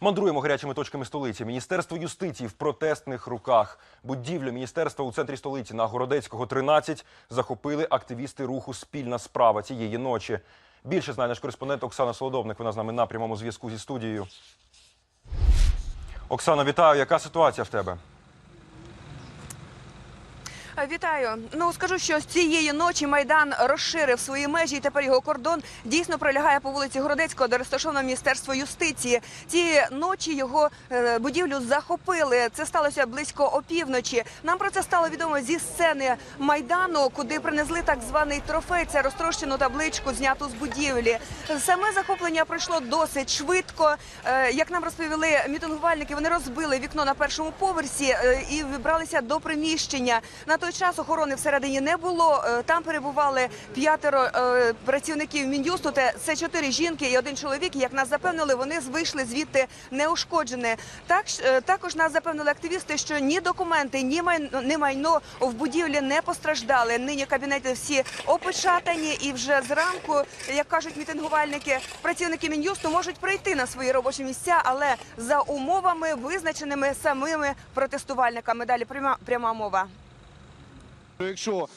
Мандруємо гарячими точками столиці. Міністерство юстиції в протестних руках. Будівлю міністерства у центрі столиці на Городецького 13 захопили активісти руху Спільна справа цієї ночі. Більше знає наш кореспондент Оксана Солодовник. Вона з нами на прямому зв'язку зі студією. Оксана, вітаю. Яка ситуація в тебе? Вітаю. Ну скажу, що з цієї ночі майдан розширив свої межі, і тепер його кордон дійсно пролягає по вулиці Городецького, де розташовано міністерство юстиції. Цієї ночі його е, будівлю захопили. Це сталося близько опівночі. Нам про це стало відомо зі сцени майдану, куди принесли так званий трофей. Це розтрощену табличку, зняту з будівлі. Саме захоплення пройшло досить швидко. Е, Як нам розповіли мітингувальники, вони розбили вікно на першому поверсі е, і вибралися до приміщення. На той час охорони всередині не було. Е, Там перебували п'ятеро е, працівників мін'юсту. Це чотири жінки і один чоловік. Як нас запевнили, вони вийшли звідти неушкоджені. Так е, також нас запевнили активісти, що ні документи, ні майно, ні майно в будівлі не постраждали. Нині кабінети всі опечатані, і вже зранку, як кажуть мітингувальники, працівники мін'юсту можуть прийти на свої робочі місця, але за умовами, визначеними самими протестувальниками. Далі пряма, пряма мова. Якщо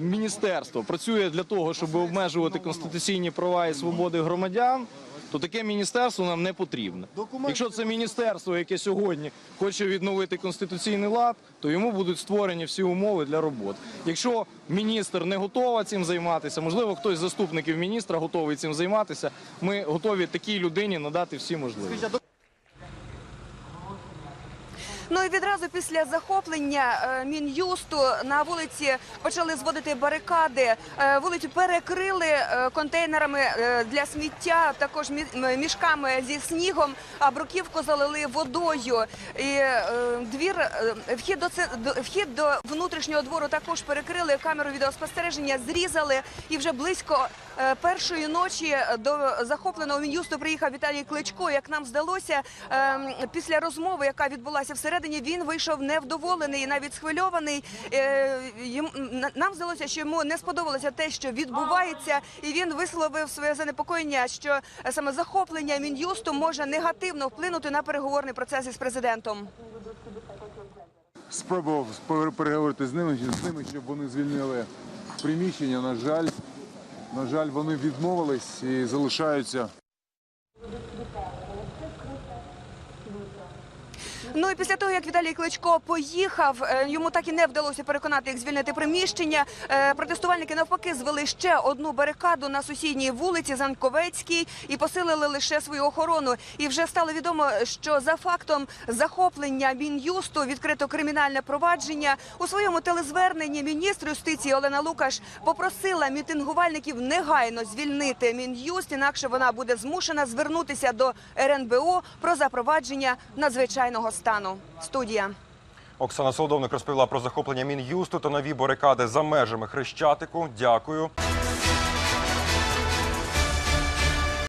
міністерство працює для того, щоб обмежувати конституційні права і свободи громадян, то таке міністерство нам не потрібне. Якщо це міністерство, яке сьогодні хоче відновити конституційний лад, то йому будуть створені всі умови для роботи. Якщо міністр не готова цим займатися, можливо, хтось з заступників міністра готовий цим займатися. Ми готові такій людині надати всі можливості. Ну і відразу після захоплення е, мін'юсту на вулиці почали зводити барикади. Е, Вулицю перекрили е, контейнерами для сміття, також мішками зі снігом, а бруківку залили водою. І двір вхід до вхід до внутрішнього двору також перекрили. Камеру відеоспостереження зрізали. І вже близько першої ночі до захопленого мін'юсту приїхав Віталій Кличко. Як нам здалося, е, після розмови, яка відбулася всередині, він вийшов невдоволений, і навіть схвильований. Е, Нам здалося, що йому не сподобалося те, що відбувається, і він висловив своє занепокоєння, що саме захоплення мін'юсту може негативно вплинути на переговорний процес із президентом. спробував переговорити з ними, з ними, щоб вони звільнили приміщення. На жаль, на жаль, вони відмовились і залишаються Ну і після того, як Віталій Кличко поїхав, е, йому так і не вдалося переконати, як звільнити приміщення. Е, Протестувальники навпаки звели ще одну барикаду на сусідній вулиці Занковецькій і посилили лише свою охорону. І вже стало відомо, що за фактом захоплення мін'юсту відкрито кримінальне провадження. У своєму телезверненні міністр юстиції Олена Лукаш попросила мітингувальників негайно звільнити мін'юст, інакше вона буде змушена звернутися до РНБО про запровадження надзвичайного стану. Студія. Оксана Солодовник розповіла про захоплення Мін'юсту та нові барикади за межами Хрещатику. Дякую.